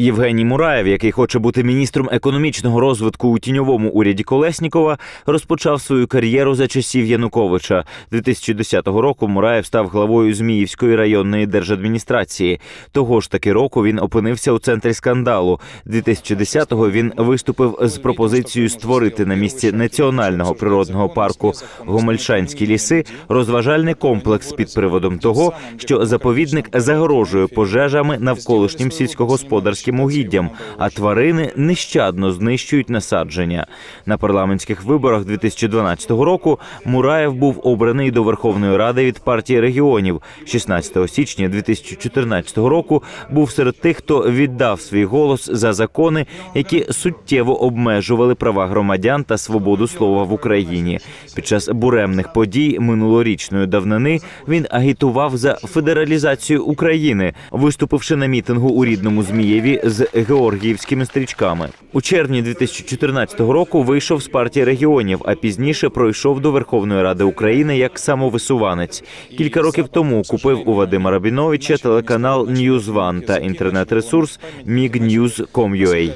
Євгеній Мураєв, який хоче бути міністром економічного розвитку у тіньовому уряді Колеснікова, розпочав свою кар'єру за часів Януковича. 2010 року Мураєв став главою Зміївської районної держадміністрації. Того ж таки року він опинився у центрі скандалу. 2010-го він виступив з пропозицією створити на місці національного природного парку Гомельшанські ліси розважальний комплекс під приводом того, що заповідник загорожує пожежами навколишнім сільськогосподарським угіддям, а тварини нещадно знищують насадження. На парламентських виборах 2012 року Мураєв був обраний до Верховної Ради від партії регіонів. 16 січня 2014 року був серед тих, хто віддав свій голос за закони, які суттєво обмежували права громадян та свободу слова в Україні. Під час буремних подій минулорічної давнини він агітував за федералізацію України, виступивши на мітингу у рідному Змієві з георгіївськими стрічками. У червні 2014 року вийшов з партії регіонів, а пізніше пройшов до Верховної Ради України як самовисуванець. Кілька років тому купив у Вадима Рабіновича телеканал News One та інтернет-ресурс mignews.com.ua.